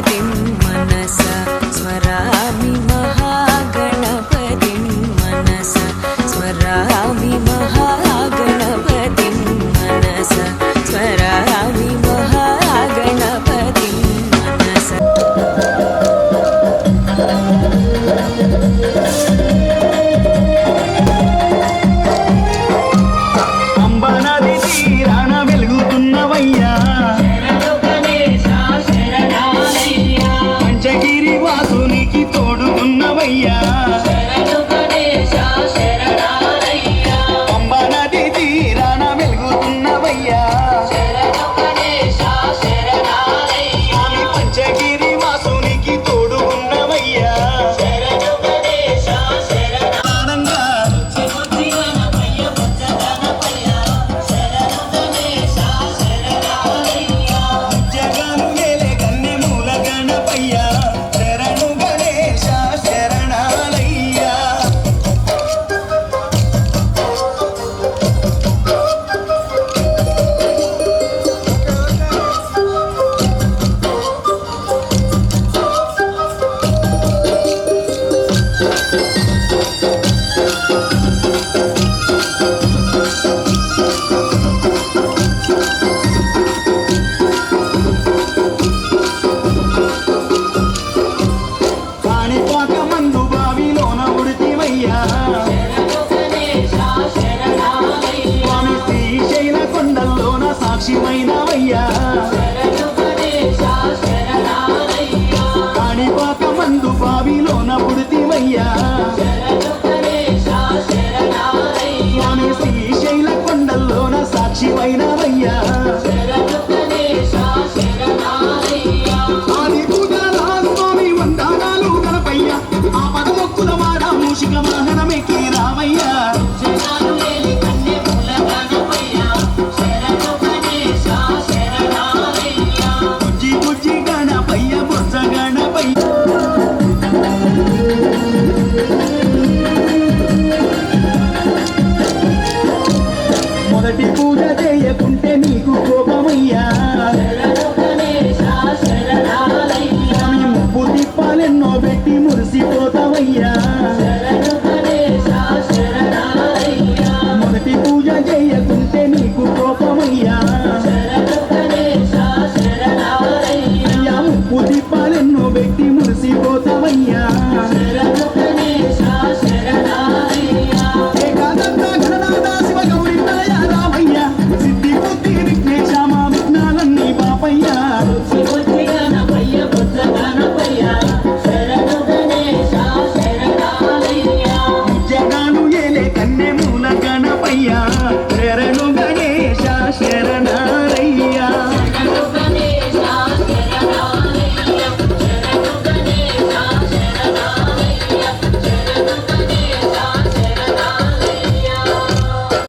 i tim Kanipaka మందు బావిలోన పుడితివయ్యా శ్రీశైల కొండల్లోన సాక్షివైనవయ్యా. ఆది పూజల స్వామి వందనాలు గణపయ్యా ఆ పదమొక్కుల వాడ మూషిక వాహనమెక్కి రావయ్యా Yeah.